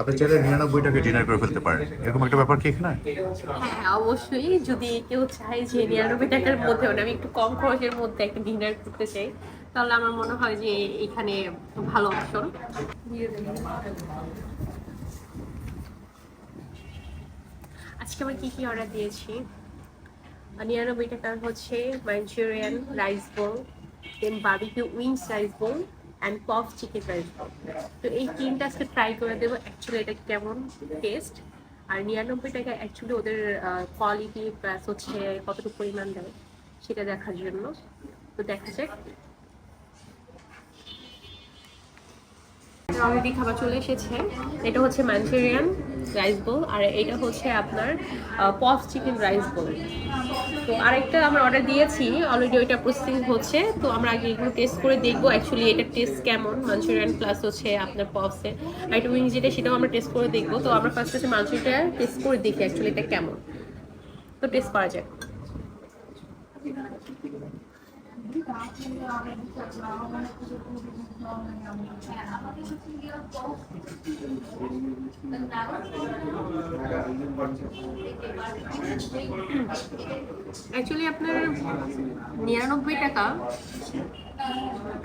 আপনি চাইলে নিরানব্বই ডিনার করে ফেলতে পারেন। এরকম একটা ব্যাপার কি এখানে? হ্যাঁ অবশ্যই। যদি কেউ চায় যে নিরানব্বই টাকার মধ্যে আমি একটু কম খরচের মধ্যে একটা ডিনার করতে চাই, তাহলে আমার মনে হয় যে এখানে ভালো অপশন আজকে আমি কি কি অর্ডার দিয়েছি? নিরানব্বই টাকার হচ্ছে Manchurian rice bowl then barbecue wings rice bowl and puff chicken rice তো এই তিনটা আজকে ট্রাই করে দেবো। অ্যাকচুয়ালি এটা কেমন টেস্ট আর নিরানব্বই টাকা অ্যাকচুয়ালি ওদের কোয়ালিটি প্লাস হচ্ছে কতটুকু পরিমাণ দেয় সেটা দেখার জন্য। তো দেখা যাক। অলরেডি খাবার চলে এসেছে। এটা হচ্ছে মাঞ্চুরিয়ান রাইস বোল আর এটা হচ্ছে আপনার পফ চিকেন রাইস বোল তো আরেকটা আমরা অর্ডার দিয়েছি অলরেডি ওইটা প্রসেসিং হচ্ছে। তো আমরা আগে এগুলো টেস্ট করে দেখব অ্যাকচুয়ালি এটা টেস্ট কেমন? মাঞ্চুরিয়ান প্লাস হচ্ছে আপনার পপসে আর একটা উইং যেটা সেটাও আমরা টেস্ট করে দেখব। তো আমরা ফার্স্ট হচ্ছে মাঞ্চুরিটা টেস্ট করে দেখি অ্যাকচুয়ালি এটা কেমন। তো টেস্ট করা যাক। অ্যাকচুয়ালি আপনার নিরানব্বই টাকা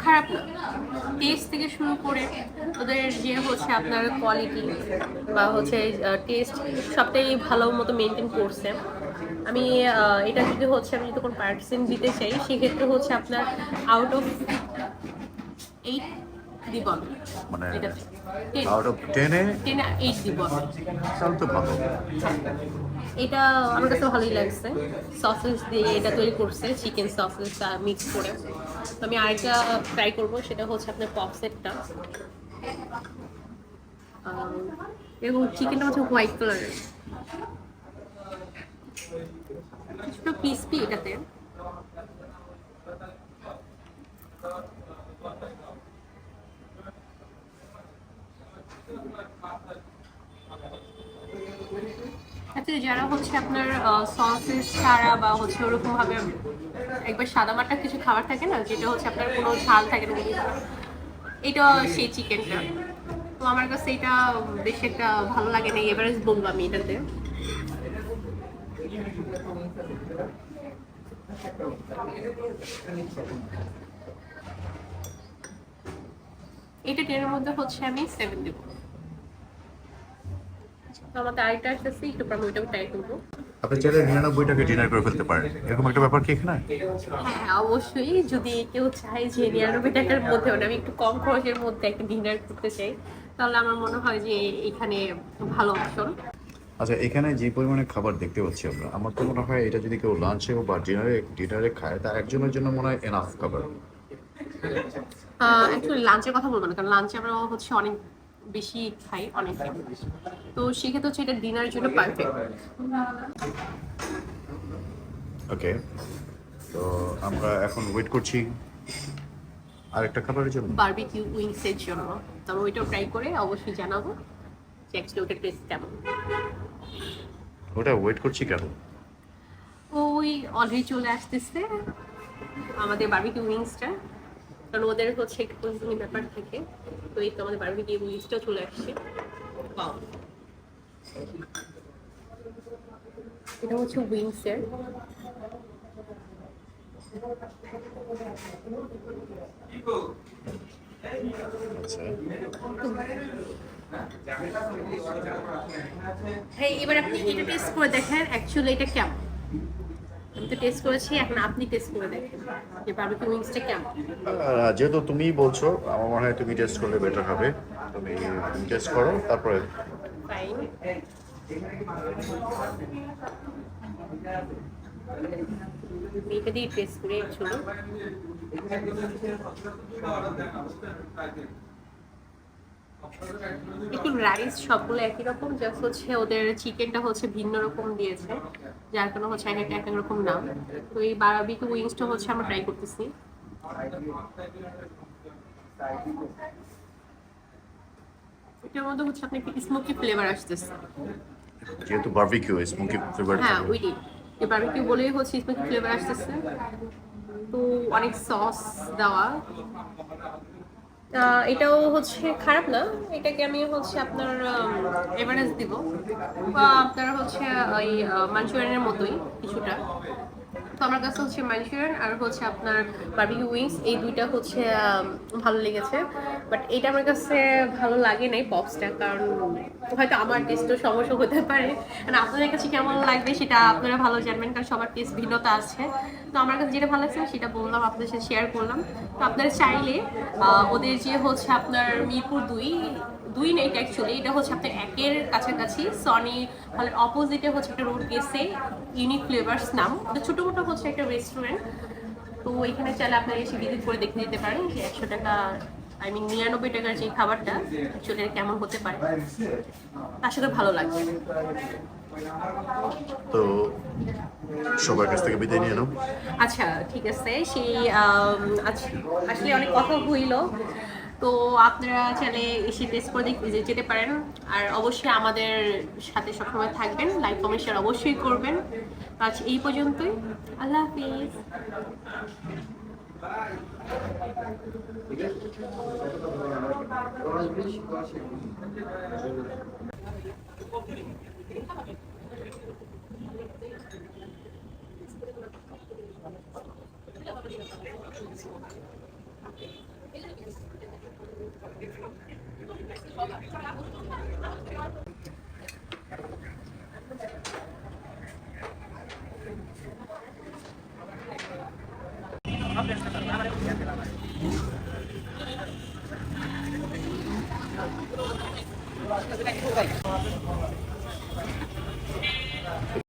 খারাপ না। টেস্ট থেকে শুরু করে ওদের যে হচ্ছে আপনার কোয়ালিটি বা হচ্ছে টেস্ট সবটাই ভালো মতো মেনটেন করছে। আমি এটা যদি হচ্ছে আমি যদি কোনো পার্সেন্ট দিতে চাই সেক্ষেত্রে হচ্ছে আপনার আউট অফ এইট দিব মানে টেন আউট অফ টেনে টেনে এইট দিব তাহলে তো ভালো। এটা আমার কাছে ভালোই লাগছে। সসেস দিয়ে এটা তৈরি করছে চিকেন সসেস মিক্স করে। তো আমি আরেকটা ট্রাই করব সেটা হচ্ছে আপনার পপসেটটা এবং চিকেনটা হচ্ছে হোয়াইট কালারের কিছুটা ক্রিসপি এটাতে আসলে যারা হচ্ছে আপনার সসেস ছাড়া বা হচ্ছে ওরকম ভাবে একবার সাদা মাটা কিছু খাবার থাকে না, যেটা হচ্ছে আপনার কোনো ঝাল থাকে না। এটা সেই চিকেনটা তো আমার কাছে এটা বেশি একটা ভালো লাগে না এভারেজ বলব আমি এটাতে এটা টেনের মধ্যে হচ্ছে আমি সেভেন দেবো। আমাদের আরেকটা আসতেছে একটু পর আমি ওইটাও ট্রাই করব। আপনি চাইলে নিরানব্বই টাকা ডিনার করে ফেলতে পারেন। এরকম একটা ব্যাপার কি এখানে? হ্যাঁ অবশ্যই। যদি কেউ চায় যে নিরানব্বই টাকার মধ্যে আমি একটু কম খরচের মধ্যে একটা ডিনার করতে চাই তাহলে আমার মনে হয় যে এখানে ভালো অপশন আচ্ছা এখানে যে পরিমাণে খাবার দেখতে পাচ্ছি আমরা আমার তো মনে হয় এটা যদি কেউ লাঞ্চে বা ডিনারে ডিনারে খায় তা একজনের জন্য মনে হয় এনাফ খাবার। অ্যাকচুয়ালি লাঞ্চের কথা বলব না কারণ লাঞ্চে আমরা হচ্ছে অনেক বেশি খাই অনেক। তো সেক্ষেত্রে হচ্ছে এটা ডিনারের জন্য পারফেক্ট ওকে তো আমরা এখন ওয়েট করছি আরেকটা খাবারের জন্য। বারবিকিউ উইংসের জন্য তো আমি ওইটাও ট্রাই করে অবশ্যই জানাব। যে অ্যাকচুয়ালি ওটার টেস্ট কেমন? ওটা ওয়েট করছি কেন? ওই অলরেডি চলে আসতেছে আমাদের বারবিকিউ উইংসটা কারণ ওদের হচ্ছে একটু প্রসেসিং ব্যাপার থাকে তো এই তো আমাদের বারবিকিউ উইংসটাও চলে আসছে। Wow. এটা হচ্ছে উইংসের আচ্ছা। এবার আপনি এটা টেস্ট করে দেখেন অ্যাকচুয়ালি এটা কেমন? আমি তো টেস্ট করেছি এখন আপনি টেস্ট করে দেখেন যে বারবিকিউ উইংসটা কেমন। যেহেতু তুমিই বলছো আমার মনে হয় তুমি টেস্ট করলে বেটার হবে। তুমি টেস্ট করো তারপরে ফাইন এটা দিয়ে টেস্ট করে চলো একটু রাইস সবগুলো একই রকম জাস্ট হচ্ছে ওদের চিকেনটা হচ্ছে ভিন্ন রকম দিয়েছে যার কারণে হচ্ছে এক একটা এক এক রকম নাম। তো এই বারাবিকে উইংসটা হচ্ছে আমরা ট্রাই করতেছি। এটার মধ্যে হচ্ছে আপনি একটু স্মোকি ফ্লেভার আসতেছে। যেহেতু বারবিকিউ স্মোকি ফ্লেভার হ্যাঁ ওইটি এই বারবিকিউ বলেই হচ্ছে স্মোকি ফ্লেভার আসতেছে। তো অনেক সস দেওয়া। এটাও হচ্ছে খারাপ না। এটাকে আমি হচ্ছে আপনার এভারেজ দিব। বা আপনার হচ্ছে ওই মাঞ্চুরিয়ানের মতোই কিছুটা। তো আমার কাছে হচ্ছে মাঞ্চুরিয়ান আর হচ্ছে আপনার বার্বিকিউ উইংস এই দুইটা হচ্ছে ভালো লেগেছে। বাট এটা আমার কাছে ভালো লাগে নাই পপসটা কারণ হয়তো আমার টেস্টও সমস্যা হতে পারে। কারণ আপনাদের কাছে কেমন লাগবে সেটা আপনারা ভালো জানবেন, কারণ সবার টেস্ট ভিন্নতা আছে। তো আমার কাছে যেটা ভালো লাগছে সেটা বললাম, আপনাদের সাথে শেয়ার করলাম। তো আপনারা চাইলে ওদের যে হচ্ছে আপনার মিরপুর দুই দুই না এটা অ্যাকচুয়ালি এটা হচ্ছে আপনার একের কাছাকাছি। সনি হলের অপোজিটে হচ্ছে একটা রোড গেছে ইউনিক ফ্লেভার্স নাম। ছোটো মোটো হচ্ছে একটা রেস্টুরেন্ট তো এখানে চাইলে আপনারা এসে ভিজিট করে দেখে নিতে পারেন যে একশো টাকা আই মিন নিরানব্বই টাকার যে খাবারটা অ্যাকচুয়ালি কেমন হতে পারে। আশা করি ভালো লাগবে। তো সবার কাছ থেকে বিদায় নিয়ে নাও। আচ্ছা ঠিক আছে। সেই আসলে অনেক কথা হইল। তো আপনারা চাইলে এসে টেস্ট করে দেখে যেতে পারেন। আর অবশ্যই আমাদের সাথে সবসময় থাকবেন লাইক কমেন্ট শেয়ার অবশ্যই করবেন। আজ এই পর্যন্তই। আল্লাহ হাফিজ। Gracias.